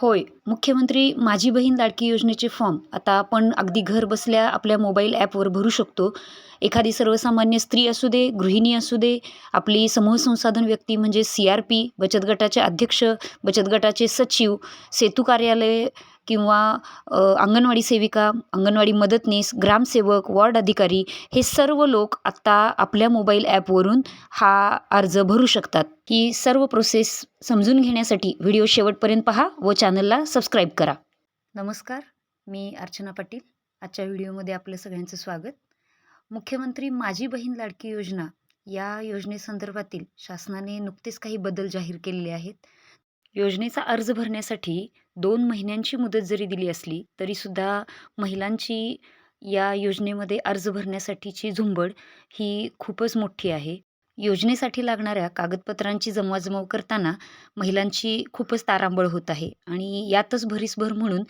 होय मुख्यमंत्री माझी बहीण लाडकी योजनेचे फॉर्म आता आपण अगदी घर बसल्या आपल्या मोबाईल ॲपवर भरू शकतो. एखादी सर्वसामान्य स्त्री असू दे गृहिणी असू दे आपली समूह संसाधन व्यक्ती म्हणजे सी आर पी बचत गटाचे अध्यक्ष बचत गटाचे सचिव सेतू कार्यालय किंवा अंगणवाडी सेविका अंगणवाडी मदतनीस ग्रामसेवक वॉर्ड अधिकारी हे सर्व लोक आत्ता आपल्या मोबाईल ॲपवरून हा अर्ज भरू शकतात. ही सर्व प्रोसेस समजून घेण्यासाठी व्हिडिओ शेवटपर्यंत पहा व चॅनलला सबस्क्राईब करा. नमस्कार मी अर्चना पाटील. आजच्या व्हिडिओमध्ये आपलं सगळ्यांचं स्वागत. मुख्यमंत्री माझी बहीण लाडकी योजना या योजनेसंदर्भातील शासनाने नुकतेच काही बदल जाहीर केलेले आहेत. योजनेचा अर्ज भरण्यासाठी दोन महिन्यांची मुदत जरी दिली असली तरीसुद्धा महिलांची या योजनेमध्ये अर्ज भरण्यासाठीची झुंबड ही खूपच मोठी आहे. योजनेसाठी लागणाऱ्या कागदपत्रांची जमवाजमव करताना महिलांची खूपच तारांबळ होत आहे आणि यातच भरीसभर म्हणून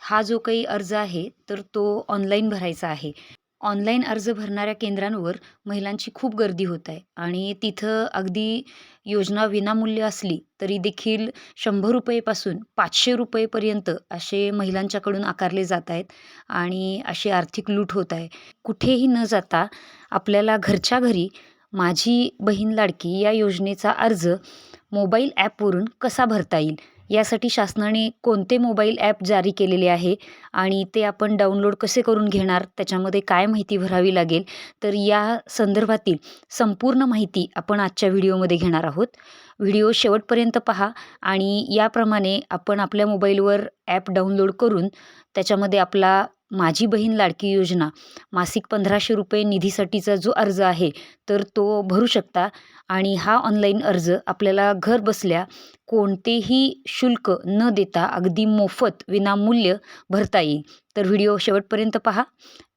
हा जो काही अर्ज आहे तर तो ऑनलाईन भरायचा आहे. ऑनलाईन अर्ज भरणाऱ्या केंद्रांवर महिलांची खूप गर्दी होत आहे आणि तिथं अगदी योजना विनामूल्य असली तरी देखील शंभर रुपयेपासून पाचशे रुपयेपर्यंत असे महिलांच्याकडून आकारले जात आहेत आणि अशी आर्थिक लूट होत आहे. कुठेही न जाता आपल्याला घरच्या घरी माझी बहीण लाडकी या योजनेचा अर्ज मोबाईल ॲपवरून कसा भरता येईल? यासाठी शासनाने कोणते मोबाईल ॲप जारी केलेले आहे आणि ते आपण डाउनलोड कसे करून घेणार त्याच्यामध्ये काय माहिती भरावी लागेल तर या संदर्भातील संपूर्ण माहिती आपण आजच्या व्हिडिओमध्ये घेणार आहोत. व्हिडिओ शेवटपर्यंत पहा आणि याप्रमाणे आपण आपल्या मोबाईलवर ॲप डाउनलोड करून त्याच्यामध्ये आपला माझी बहीण लाडकी योजना मासिक पंधराशे रुपये निधीसाठीचा जो अर्ज आहे तर तो भरू शकता. आणि हा ऑनलाईन अर्ज आपल्याला घर बसल्या कोणतेही शुल्क न देता अगदी मोफत विनामूल्य भरता येईल. तर व्हिडिओ शेवटपर्यंत पहा.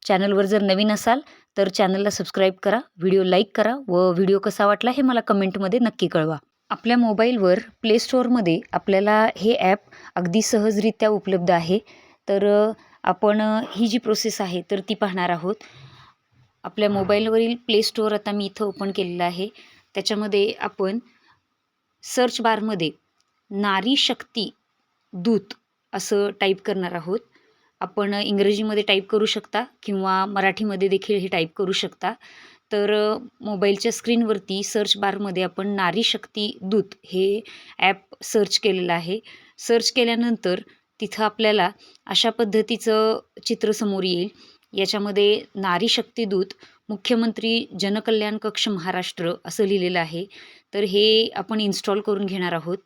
चॅनलवर जर नवीन असाल तर चॅनलला सबस्क्राईब करा व्हिडिओ लाईक करा व व्हिडिओ कसा वाटला हे मला कमेंटमध्ये नक्की कळवा. आपल्या मोबाईलवर प्ले स्टोअरमध्ये आपल्याला हे ॲप अगदी सहजरित्या उपलब्ध आहे. तर आपण ही जी प्रोसेस आहे तर ती पाहणार आहोत. आपल्या मोबाईलवरील प्ले स्टोअर आता मी इथं ओपन केलेलं आहे. त्याच्यामध्ये आपण सर्च बारमध्ये नारी शक्ती दूत असं टाईप करणार आहोत. आपण इंग्रजीमध्ये टाईप करू शकता किंवा मराठीमध्ये देखील हे टाईप करू शकता. तर मोबाईलच्या स्क्रीनवरती सर्च बारमध्ये आपण नारी शक्ती दूत हे ॲप सर्च केलेलं आहे. सर्च केल्यानंतर तिथं आपल्याला अशा पद्धतीचं चित्र समोर येईल. याच्यामध्ये नारी शक्तीदूत मुख्यमंत्री जनकल्याण कक्ष महाराष्ट्र असं लिहिलेलं आहे. तर हे आपण इन्स्टॉल करून घेणार आहोत.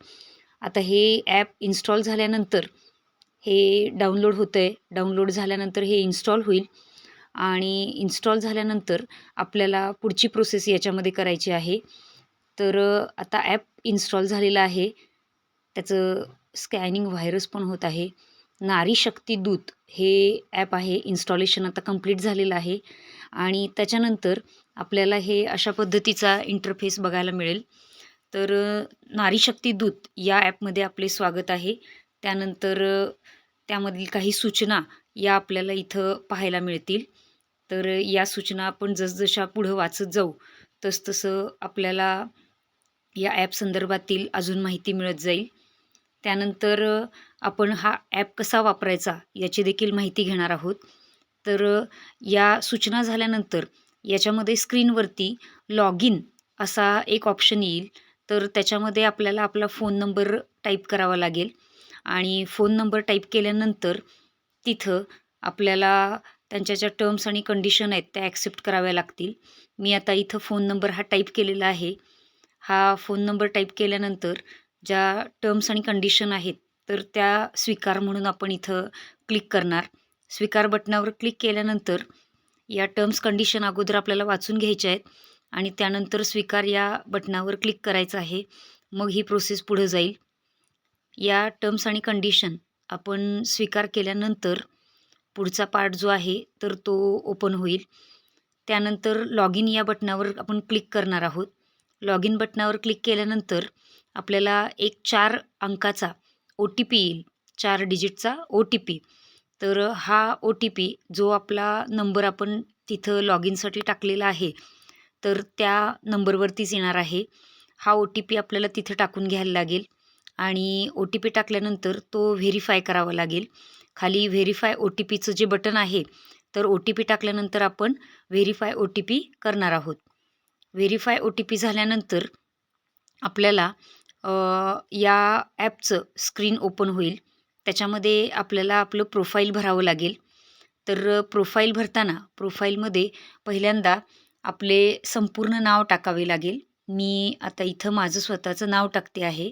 आता हे ॲप इन्स्टॉल झाल्यानंतर हे डाउनलोड होतं आहे डाउनलोड झाल्यानंतर हे इन्स्टॉल होईल. आणि इन्स्टॉल झाल्यानंतर आपल्याला पुढची प्रोसेस याच्यामध्ये करायची आहे. तर आता ॲप इन्स्टॉल झालेलं आहे. त्याचं स्कॅनिंग व्हायरस पण होत आहे. नारी शक्ती दूत हे ॲप आहे. इन्स्टॉलेशन आता कंप्लीट झालेलं आहे. आणि त्याच्यानंतर आपल्याला हे अशा पद्धतीचा इंटरफेस बघायला मिळेल. तर नारी शक्ती दूत या ॲपमध्ये आपले स्वागत आहे. त्यानंतर त्यामधील काही सूचना या आपल्याला इथं पाहायला मिळतील. तर या सूचना आपण जसजशा पुढं वाचत जाऊ तसतसं आपल्याला या ॲप संदर्भातील अजून माहिती मिळत जाईल. त्यानंतर आपण हा ॲप कसा वापरायचा याची देखील माहिती घेणार आहोत. तर या सूचना झाल्यानंतर याच्यामध्ये स्क्रीनवरती लॉग इन असा एक ऑप्शन येईल. तर त्याच्यामध्ये आपल्याला आपला फोन नंबर टाईप करावा लागेल. आणि फोन नंबर टाईप केल्यानंतर तिथं आपल्याला त्यांच्या ज्या टर्म्स आणि कंडिशन आहेत त्या ॲक्सेप्ट कराव्या लागतील. मी आता इथं फोन नंबर हा टाईप केलेला आहे. हा फोन नंबर टाईप केल्यानंतर ज्या टर्म्स आणि कंडिशन आहेत तर त्या स्वीकार म्हणून आपण इथं क्लिक करणार. स्वीकार बटनावर क्लिक केल्यानंतर या टर्म्स कंडिशन अगोदर आपल्याला वाचून घ्यायच्या आहेत आणि त्यानंतर स्वीकार या बटनावर क्लिक करायचं आहे. मग ही प्रोसेस पुढं जाईल. या टर्म्स आणि कंडिशन आपण स्वीकार केल्यानंतर पुढचा पार्ट जो आहे तर तो ओपन होईल. त्यानंतर लॉग इन या बटनावर आपण क्लिक करणार आहोत. लॉग इन बटनावर क्लिक केल्यानंतर आपल्याला एक चार अंकाचा ओ टी पी येईल. चार डिजिटचा ओ टी पी तर हा ओ टी पी जो आपला नंबर आपण तिथं लॉग इनसाठी टाकलेला आहे तर त्या नंबरवरतीच येणार आहे. हा ओ टी पी आपल्याला तिथं टाकून घ्यायला लागेल आणि ओ टी पी टाकल्यानंतर तो व्हेरीफाय करावा लागेल. खाली व्हेरीफाय ओ टी पीचं जे बटन आहे तर ओ टी पी टाकल्यानंतर आपण व्हेरीफाय ओ टी पी करणार आहोत. व्हेरीफाय ओ टी पी झाल्यानंतर आपल्याला या ॲपचं स्क्रीन ओपन होईल. त्याच्यामध्ये आपल्याला आपलं प्रोफाईल भरावं लागेल. तर प्रोफाईल भरताना प्रोफाईलमध्ये पहिल्यांदा आपले संपूर्ण नाव टाकावे लागेल. मी आता इथं माझं स्वतःचं नाव टाकते आहे.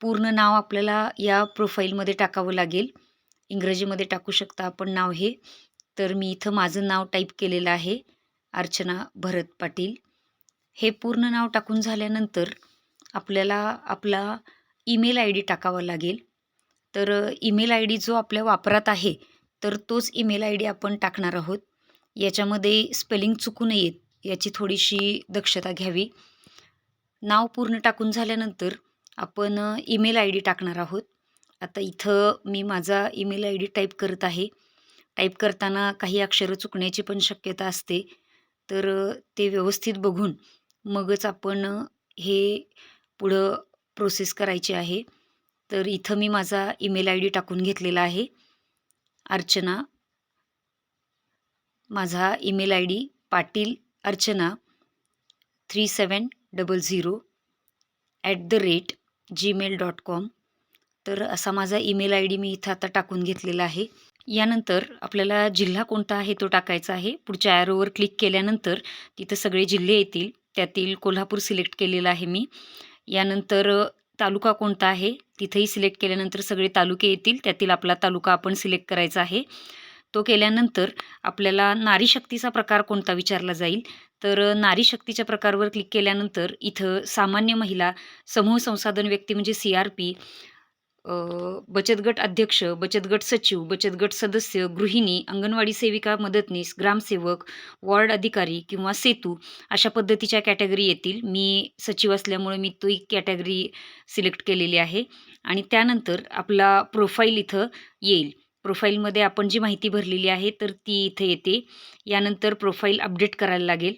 पूर्ण नाव आपल्याला या प्रोफाईलमध्ये टाकावं लागेल. इंग्रजीमध्ये टाकू शकता आपण नाव हे. तर मी इथं माझं नाव टाईप केलेलं आहे. अर्चना भरत पाटील. हे पूर्ण नाव टाकून झाल्यानंतर आपल्याला आपला ईमेल आय डी टाकावा लागेल. तर ईमेल आय डी जो आपल्या वापरात आहे तर तोच ईमेल आय डी आपण टाकणार आहोत. याच्यामध्ये स्पेलिंग चुकू नयेत याची थोडीशी दक्षता घ्यावी. नाव पूर्ण टाकून झाल्यानंतर आपण ईमेल आय डी टाकणार आहोत. आता इथं मी माझा ईमेल आय डी टाईप करत आहे. टाईप करताना काही अक्षरं चुकण्याची पण शक्यता असते. तर ते व्यवस्थित बघून मगच आपण हे पुढं प्रोसेस करायची आहे. तर इथं मी माझा ईमेल आय डी टाकून घेतलेला आहे. अर्चना. माझा email I D Patil Archana three seven double zero at the rate Gmail dot com तर असा माझा ईमेल आय डी मी इथं आता टाकून घेतलेला आहे. यानंतर आपल्याला जिल्हा कोणता आहे तो टाकायचा आहे. पुढच्या ॲरोवर क्लिक केल्यानंतर तिथं सगळे जिल्हे येतील. त्यातील कोल्हापूर सिलेक्ट केलेलं आहे मी. यानंतर तालुका कोणता आहे? तिथंही सिलेक्ट केल्यानंतर सगळे तालुके येतील. त्यातील आपला तालुका आपण सिलेक्ट करायचा आहे. तो केल्यानंतर आपल्याला नारी शक्तीचा प्रकार कोणता विचारला जाईल? तर नारी शक्तीच्या प्रकारवर क्लिक केल्यानंतर इथं सामान्य महिला समूह संसाधन व्यक्ती म्हणजे सी आर पी बचत गट अध्यक्ष बचत गट सचिव बचत गट सदस्य गृहिणी अंगणवाडी सेविका मदतनीस ग्रामसेवक वॉर्ड अधिकारी किंवा सेतू अशा पद्धतीच्या कॅटेगरी येतील. मी सचिव असल्यामुळे मी तो एक कॅटेगरी सिलेक्ट केलेली आहे आणि त्यानंतर आपला प्रोफाईल इथं येईल. प्रोफाईलमध्ये आपण जी माहिती भरलेली आहे तर ती इथं येते. यानंतर प्रोफाईल अपडेट करायला लागेल.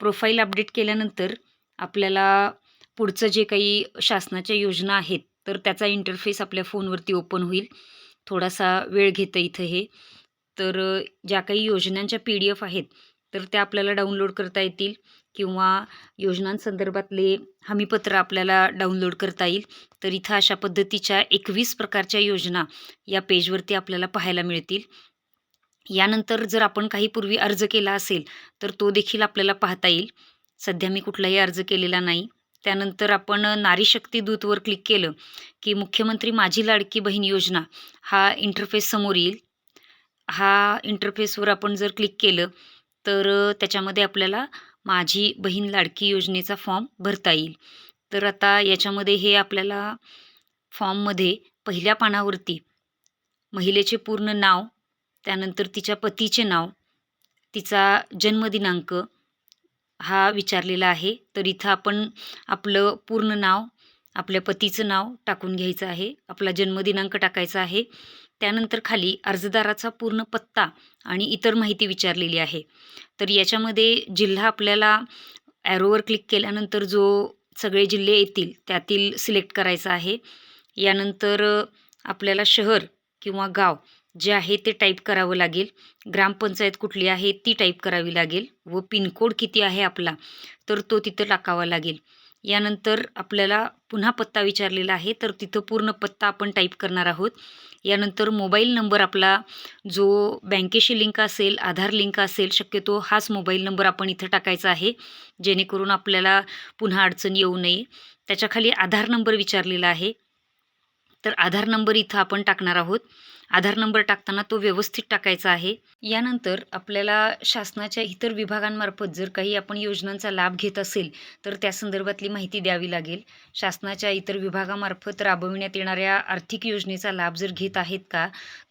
प्रोफाईल अपडेट केल्यानंतर आपल्याला पुढचं जे काही शासनाच्या योजना आहेत तर त्याचा इंटरफेस आपल्या फोनवरती ओपन होईल. थोडासा वेळ घेतं इथं हे. तर ज्या काही योजनांच्या पी डी एफ आहेत तर त्या आपल्याला डाउनलोड करता येतील किंवा योजनांसंदर्भातले हमीपत्र आपल्याला डाउनलोड करता येईल. तर इथं अशा पद्धतीच्या एकवीस प्रकारच्या योजना या पेजवरती आपल्याला पाहायला मिळतील. यानंतर जर आपण काही पूर्वी अर्ज केला असेल तर तो देखील आपल्याला पाहता येईल. सध्या मी कुठलाही अर्ज केलेला नाही. त्यानंतर आपण नारीशक्ती दूतवर क्लिक केलं की मुख्यमंत्री माझी लाडकी बहीण योजना हा इंटरफेस समोर येईल. हा इंटरफेसवर आपण जर क्लिक केलं तर त्याच्यामध्ये आपल्याला माझी बहीण लाडकी योजनेचा फॉर्म भरता येईल. तर आता याच्यामध्ये हे आपल्याला फॉर्ममध्ये पहिल्या पानावरती महिलेचे पूर्ण नाव त्यानंतर तिच्या पतीचे नाव तिचा जन्मदिनांक हा विचारलेला आहे. तर इथं आपण आपलं पूर्ण नाव आपल्या पतीचं नाव टाकून घ्यायचं आहे. आपला जन्मदिनांक टाकायचा आहे. त्यानंतर खाली अर्जदाराचा पूर्ण पत्ता आणि इतर माहिती विचारलेली आहे. तर याच्यामध्ये जिल्हा आपल्याला ॲरोवर क्लिक केल्यानंतर जो सगळे जिल्हे येतील त्यातील सिलेक्ट करायचा आहे. यानंतर आपल्याला शहर किंवा गाव जे आहे ते टाईप करावं लागेल. ग्रामपंचायत कुठली आहे ती टाईप करावी लागेल. व पिनकोड किती आहे आपला तर तो तिथं टाकावा लागेल. यानंतर आपल्याला पुन्हा पत्ता विचारलेला आहे तर तिथं पूर्ण पत्ता आपण टाईप करणार आहोत. यानंतर मोबाईल नंबर आपला जो बँकेशी लिंक असेल आधार लिंक असेल शक्यतो हाच मोबाईल नंबर आपण इथं टाकायचा आहे. जेणेकरून आपल्याला पुन्हा अडचण येऊ नये. त्याच्याखाली आधार नंबर विचारलेला आहे. तर आधार नंबर इथं आपण टाकणार आहोत. आधार नंबर टाकताना तो व्यवस्थित टाकायचा आहे. यानंतर आपल्याला शासनाच्या इतर विभागांमार्फत जर काही आपण योजनांचा लाभ घेत असेल तर त्या संदर्भातली माहिती द्यावी लागेल. शासनाच्या इतर विभागामार्फत राबविण्यात येणाऱ्या आर्थिक योजनेचा लाभ जर घेत आहेत का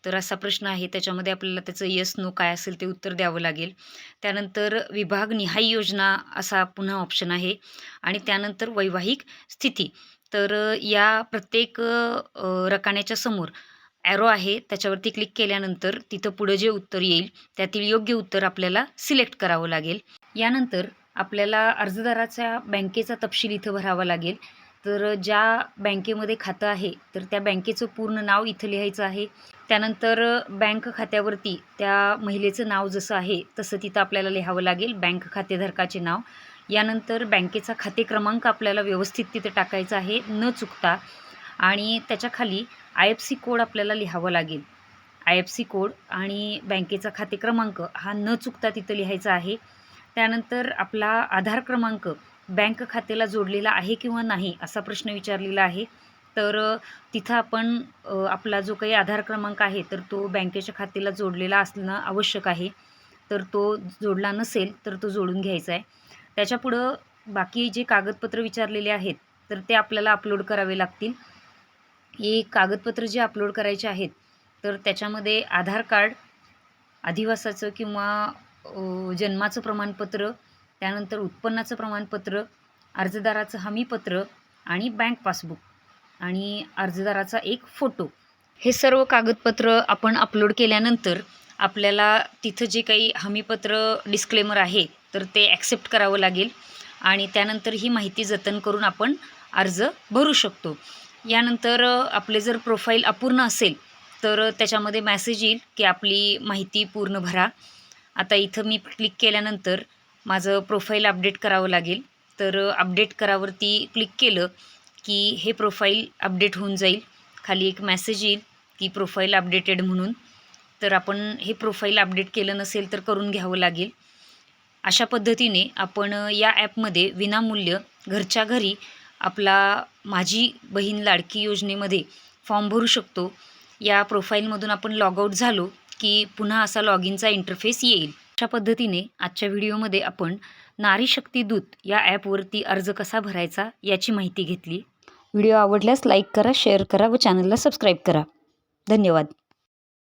तर असा प्रश्न आहे. त्याच्यामध्ये आपल्याला त्याचं यस नो काय असेल ते उत्तर द्यावं लागेल. त्यानंतर विभाग निहाय योजना असा पुन्हा ऑप्शन आहे. आणि त्यानंतर वैवाहिक स्थिती. तर या प्रत्येक रकान्याच्या समोर ॲरो आहे त्याच्यावरती क्लिक केल्यानंतर तिथं पुढं जे उत्तर येईल त्यातील योग्य उत्तर आपल्याला सिलेक्ट करावं लागेल. यानंतर आपल्याला अर्जदाराच्या बँकेचा तपशील इथं भरावा लागेल. तर ज्या बँकेमध्ये खातं आहे तर त्या बँकेचं पूर्ण नाव इथं लिहायचं आहे. त्यानंतर बँक खात्यावरती त्या महिलेचं नाव जसं आहे तसं तिथं आपल्याला लिहावं लागेल बँक खातेधारकाचे नाव. यानंतर बँकेचा खाते क्रमांक आपल्याला व्यवस्थित तिथं टाकायचा आहे. न चुकता आणि त्याच्याखाली आय एफ सी कोड आपल्याला लिहावं लागेल. आय एफ सी कोड आणि बँकेचा खाते क्रमांक हा न चुकता तिथं लिहायचा आहे. त्यानंतर आपला आधार क्रमांक बँक खात्याला जोडलेला आहे किंवा नाही असा प्रश्न विचारलेला आहे. तर तिथं आपण आपला जो काही आधार क्रमांक आहे तर तो बँकेच्या खात्याला जोडलेला असणं आवश्यक आहे. तर तो जोडला नसेल तर तो जोडून घ्यायचा आहे. त्याच्यापुढं बाकी जे कागदपत्र विचारलेले आहेत तर ते आपल्याला अपलोड करावे लागतील. हे कागदपत्र जे अपलोड करायचे आहेत तर त्याच्यामध्ये आधार कार्ड अधिवासाचं किंवा जन्माचं प्रमाणपत्र त्यानंतर उत्पन्नाचं प्रमाणपत्र अर्जदाराचं हमीपत्र आणि बँक पासबुक आणि अर्जदाराचा एक फोटो हे सर्व कागदपत्र आपण अपलोड केल्यानंतर आपल्याला तिथं जे काही हमीपत्र डिस्क्लेमर आहे तर ते ॲक्सेप्ट करावं लागेल आणि त्यानंतर ही माहिती जतन करून आपण अर्ज भरू शकतो. यानंतर आपले जर प्रोफाईल अपूर्ण असेल तर त्याच्यामध्ये मॅसेज येईल की आपली माहिती पूर्ण भरा. आता इथं मी क्लिक केल्यानंतर माझं प्रोफाईल अपडेट करावं लागेल. तर अपडेट करावरती क्लिक केलं की हे प्रोफाईल अपडेट होऊन जाईल. खाली एक मॅसेज येईल की प्रोफाईल अपडेटेड म्हणून. तर आपण हे प्रोफाईल अपडेट केलं नसेल तर करून घ्यावं लागेल. अशा पद्धतीने आपण या ॲपमध्ये विनामूल्य घरच्या घरी आपला माझी बहीण लाडकी योजनेमध्ये फॉर्म भरू शकतो. या प्रोफाईलमधून आपण लॉगआउट झालो की पुन्हा असा लॉग इनचा इंटरफेस येईल. अशा पद्धतीने आजच्या व्हिडिओमध्ये आपण नारी शक्ती दूत या ॲपवरती अर्ज कसा भरायचा याची माहिती घेतली. व्हिडिओ आवडल्यास लाईक करा शेअर करा व चॅनलला सबस्क्राईब करा. धन्यवाद.